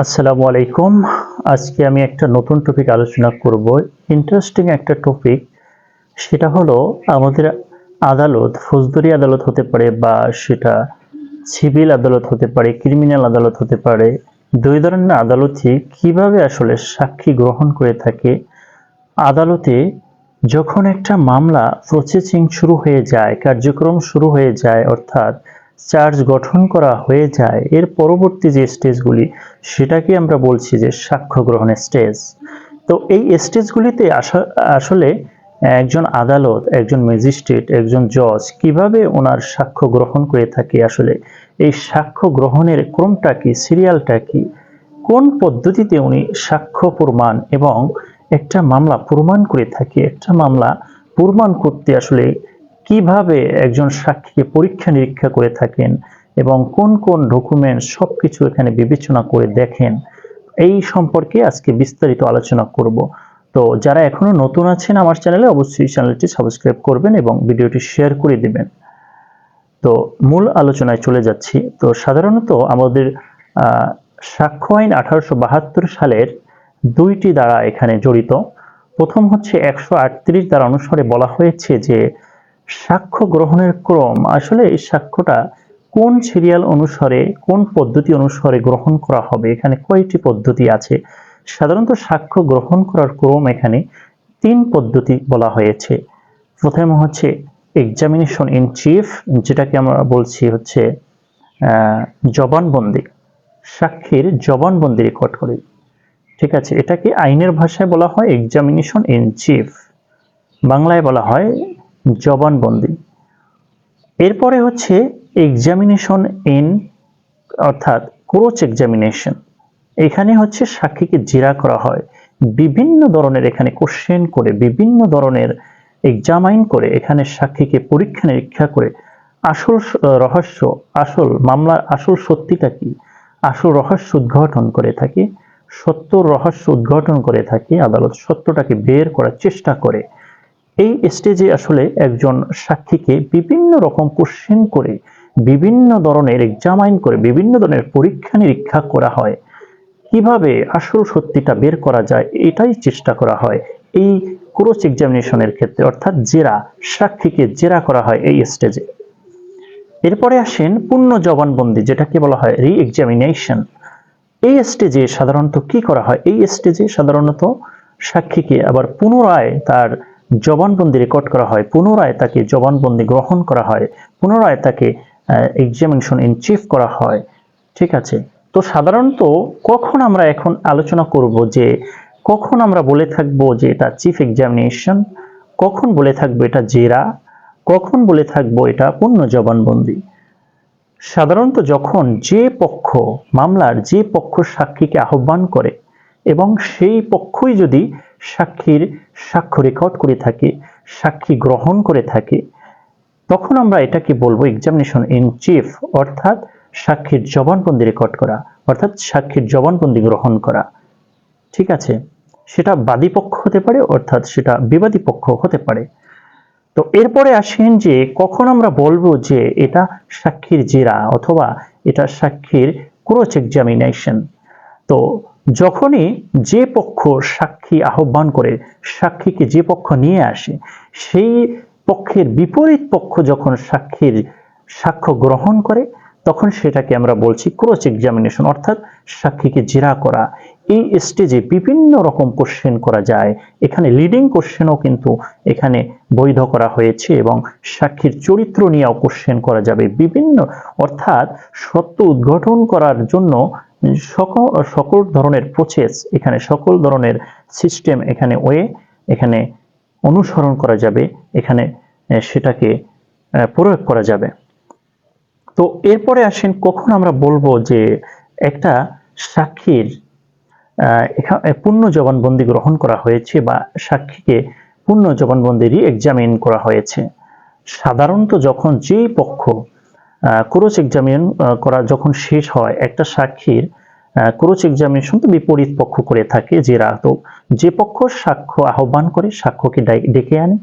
আসসালামু আলাইকুম। আজকে আমি একটা নতুন টপিক আলোচনা করব। ইন্টারেস্টিং একটা টপিক সেটা হলো আমাদের আদালত, ফৌজদারি আদালত হতে পারে বা সেটা সিভিল আদালত হতে পারে ক্রিমিনাল আদালত হতে পারে, দুই ধরনের আদালতে কীভাবে আসলে সাক্ষী গ্রহণ করে থাকে। আদালতে যখন একটা মামলা প্রসেসিং শুরু হয়ে যায়, কার্যক্রম শুরু হয়ে যায়, অর্থাৎ চার্জ গঠন করা হয়ে যায়, এর পরবর্তী যে স্টেজগুলি সেটাকে আমরা বলছি যে সাক্ষ্য গ্রহণের স্টেজ তো এই স্টেজগুলিতে আসা- আসলে একজন আদালত, একজন ম্যাজিস্ট্রেট একজন জজ কীভাবে ওনার সাক্ষ্য গ্রহণ করে থাকে, আসলে এই সাক্ষ্য গ্রহণের ক্রমটা কি সিরিয়ালটা কি, কোন পদ্ধতিতে উনি সাক্ষ্য প্রমাণ এবং একটা মামলা প্রমাণ করে থাকে, একটা মামলা প্রমাণ করতে আসলে কীভাবে একজন সাক্ষীকে পরীক্ষা নিরীক্ষা করে থাকেন এবং কোন কোন ডকুমেন্ট সবকিছু এখানে বিবেচনা করে দেখেন, এই সম্পর্কে আজকে বিস্তারিত আলোচনা করব। তো যারা এখনও নতুন আছেন আমার চ্যানেলে, অবশ্যই চ্যানেলটি সাবস্ক্রাইব করবেন এবং ভিডিওটি শেয়ার করে দিবেন। তো মূল আলোচনায় চলে যাচ্ছি। তো সাধারণত আমাদের সাক্ষ্য আইন আঠারোশো বাহাত্তর সালের দুইটি দ্বারা এখানে জড়িত। প্রথম হচ্ছে একশো আটত্রিশ দ্বারা অনুসারে বলা হয়েছে যে সাক্ষ্য গ্রহণের ক্রম, আসলে এই সাক্ষ্যটা কোন সিরিয়াল অনুসারে, কোন পদ্ধতি অনুসারে গ্রহণ করা হবে? এখানে কয়টি পদ্ধতি আছে? সাধারণত সাক্ষ্য গ্রহণ করার ক্রম এখানে তিন পদ্ধতি বলা হয়েছে। প্রথম হচ্ছে এক্সামিনেশন ইন চিফ যেটাকে আমরা বলছি হচ্ছে জবানবন্দি, সাক্ষীর জবানবন্দি রেকর্ড করে। ঠিক আছে? এটাকে আইনের ভাষায় বলা হয় এক্সামিনেশন ইন চিফ বাংলায় বলা হয় জবানবন্দি। এরপরে হচ্ছে এক্সামিনেশন ইন অর্থাৎ ক্রোচ এক্সামিনেশন এখানে হচ্ছে সাক্ষীকে জেরা করা হয়। বিভিন্ন ধরনের এখানে কোশ্চেন করে, বিভিন্ন ধরনের এক্সামাইন করে, এখানে সাক্ষীকে পরীক্ষা নিরীক্ষা করে। আসল রহস্য, আসল মামলার আসল সত্যিটা কি? আসল রহস্য উদ্ঘাটন করে থাকে। সত্য রহস্য উদ্ঘাটন করে থাকে। আদালত সত্যটাকে বের করার চেষ্টা করে। এই স্টেজে আসলে একজন সাক্ষীকে বিভিন্ন রকম কোশ্চেন করে, বিভিন্ন ধরনের এক্সামাইন করে, বিভিন্ন ধরনের পরীক্ষা নিরীক্ষা করা হয়। কীভাবে আসল সত্যিটা বের করা যায়, এটাই চেষ্টা করা হয়। এই ক্রোচ এক্সামিনেশনের ক্ষেত্রে, অর্থাৎ জেরা, সাক্ষীকে জেরা করা হয় এই স্টেজে এরপরে আসেন পূর্ণ জবানবন্দি, যেটাকে বলা হয় রি এক্সামিনেশন এই স্টেজে সাধারণত কি করা হয়? এই স্টেজে সাধারণত সাক্ষীকে আবার পুনরায় তার জবানবন্দি রেকর্ড করা হয়, পুনরায় তাকে জবানবন্দি গ্রহণ করা হয়, পুনরায় তাকে এক্সামিনেশন ইন চিফ করা হয়। ঠিক আছে? তো সাধারণত কখন আমরা এখন আলোচনা করব যে, কখন আমরা বলে থাকব যে এটা চিফ এক্সামিনেশন কখন বলে থাকব এটা জেরা, কখন বলে থাকব এটা পূর্ণ জবানবন্দি? সাধারণত যখন যে পক্ষ, মামলার যে পক্ষ সাক্ষীকে আহ্বান করে এবং সেই পক্ষই যদি সাক্ষীর সাক্ষ্য রেকর্ড করে থাকে, সাক্ষী গ্রহণ করে থাকে, তখন আমরা এটাকে বলব এক্সামিনেশন ইন চিফ অর্থাৎ সাক্ষীর জবানবন্দি রেকর্ড করা, অর্থাৎ সাক্ষীর জবানবন্দি গ্রহণ করা। ঠিক আছে? সেটা বাদী পক্ষ হতে পারে, অর্থাৎ সেটা বিবাদী পক্ষ হতে পারে। তো এরপরে আসেন যে কখন আমরা বলব যে এটা সাক্ষীর জেরা অথবা এটা সাক্ষীর ক্রোচ এক্সামিনেশন তো যখনই যে পক্ষ সাক্ষী আহ্বান করে, সাক্ষীকে যে পক্ষ নিয়ে আসে, সেই পক্ষের বিপরীত পক্ষ যখন সাক্ষীর সাক্ষ্য গ্রহণ করে, তখন সেটাকে আমরা বলছি ক্রোচ এক্সামিনেশন অর্থাৎ সাক্ষীকে জেরা করা। এই স্টেজে বিভিন্ন রকম কোশ্চেন করা যায়। এখানে লিডিং কোশ্চেনও কিন্তু এখানে বৈধ করা হয়েছে এবং সাক্ষীর চরিত্র নিয়েও কোশ্চেন করা যাবে। বিভিন্ন, অর্থাৎ সত্য উদ্ঘাটন করার জন্য সকল সকল ধরনের প্রসেস এখানে সকল ধরনের সিস্টেম এখানে ওয়ে, এখানে অনুসরণ করা যাবে, এখানে সেটাকে প্রয়োগ করা যাবে। তো এরপরে আসেন কখন আমরা বলব যে একটা সাক্ষীর পূর্ণ জবানবন্দি গ্রহণ করা হয়েছে বা সাক্ষীকে পূর্ণ জবানবন্দি রি এক্সামিন করা হয়েছে। সাধারণত যখন যেই পক্ষ ক্রোচ এক্সামিন করা যখন শেষ হয়, একটা সাক্ষীর ক্রোচ এক্সামিনেশন তো বিপরীত পক্ষ করে থাকে জেরা তো যে পক্ষ সাক্ষ্য আহ্বান করে, সাক্ষ্যকে ডেকে আনে,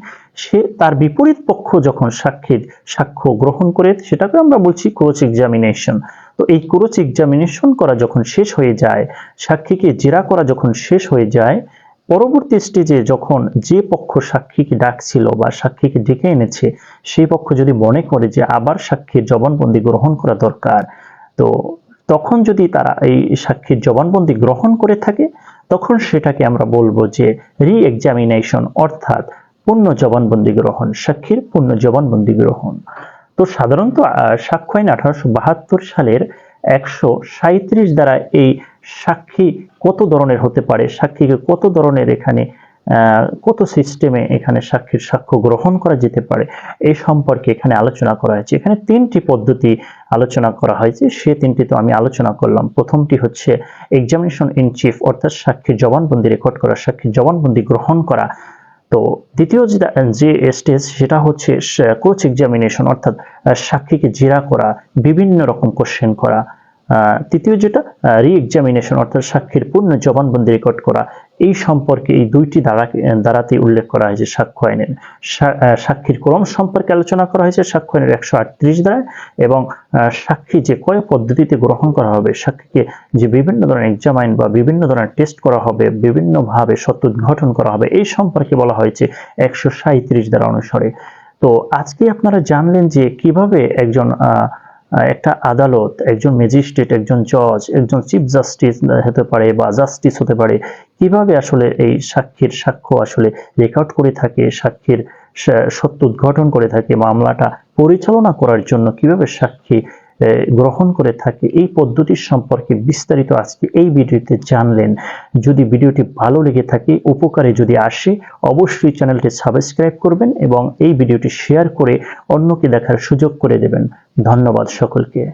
সে তার বিপরীত পক্ষ যখন সাক্ষীর সাক্ষ্য গ্রহণ করে, সেটাকে আমরা বলছি ক্রোচ এক্সামিনেশন তো এই ক্রোচ এক্সামিনেশন করা যখন শেষ হয়ে যায়, সাক্ষীকে জেরা করা যখন শেষ হয়ে যায় পরবর্তী স্টেজে যখন যে পক্ষ সাক্ষীকে ডাকছিল বা সাক্ষীকে ডেকে এনেছে, সেই পক্ষ যদি মনে করে যে আবার সাক্ষীর জবানবন্দি গ্রহণ করা দরকার, তো তখন যদি তারা এই সাক্ষীর জবানবন্দি গ্রহণ করে থাকে, তখন সেটাকে আমরা বলব যে রি এক্সামিনেশন অর্থাৎ পূর্ণ জবানবন্দি গ্রহণ, সাক্ষীর পূর্ণ জবানবন্দি গ্রহণ। তো সাধারণত সাক্ষ্য আইন আঠারোশো বাহাত্তর সালের একশো সাঁত্রিশ দ্বারা এই সাক্ষী কত ধরনের হতে পারে? সাক্ষীকে কত ধরনের এখানে কত সিস্টেমে এখানে সাক্ষীর সাক্ষ্য গ্রহণ করা যেতে পারে? এই সম্পর্কে এখানে আলোচনা করা হয়েছে। এখানে তিনটি পদ্ধতি আলোচনা করা হয়েছে। সে তিনটি তো আমি আলোচনা করলাম। প্রথমটি হচ্ছে এক্সামিনেশন ইন চিফ অর্থাৎ সাক্ষীর জবানবন্দি রেকর্ড করা, সাক্ষীর জবানবন্দি গ্রহণ করা। তো দ্বিতীয় যে যে স্টেজ সেটা হচ্ছে কোচ এক্সামিনেশন অর্থাৎ সাক্ষীকে জেরা করা, বিভিন্ন রকম কোশ্চেন করা। তৃতীয় যেটা রি এক্সামিনেশন অর্থাৎ সাক্ষীর পূর্ণ জবানবন্দি রেকর্ড করা এই সম্পর্কে এই দুইটি দ্বারা দ্বারাতে উল্লেখ করা হয়েছে সাক্ষ্য আইনের। সাক্ষীর ক্রম সম্পর্কে আলোচনা করা হয়েছে সাক্ষ্য আইনের একশো আটত্রিশ দ্বারায় এবং সাক্ষী যে কয় পদ্ধতিতে গ্রহণ করা হবে সাক্ষীকে যে বিভিন্ন ধরনের এক্সামাইন বা বিভিন্ন ধরনের টেস্ট করা হবে বিভিন্নভাবে সত্য উদ্ঘাটন করা হবে এই সম্পর্কে বলা হয়েছে একশো সাঁত্রিশ দ্বারা অনুসারে। তো আজকে আপনারা জানলেন যে কীভাবে একজন আহ, একটা আদালত, একজন ম্যাজিস্ট্রেট একজন জজ একজন চিফ জাস্টিস হতে পারে বা জাস্টিস হতে পারে, কীভাবে আসলে এই সাক্ষীর সাক্ষ্য আসলে রেকর্ড করে থাকে, সাক্ষীর সত্য উদ্ঘাটন করে থাকে, মামলাটা পরিচালনা করার জন্য কীভাবে সাক্ষী গ্রহণ করে থাকে, এই পদ্ধতির সম্পর্কে বিস্তারিত আজকে এই ভিডিওতে জানলেন। যদি ভিডিওটি ভালো লেগে থাকে, উপকারে যদি আসে, অবশ্যই চ্যানেলটি সাবস্ক্রাইব করবেন এবং এই ভিডিওটি শেয়ার করে অন্যকে দেখার সুযোগ করে দেবেন। ধন্যবাদ সকলকে।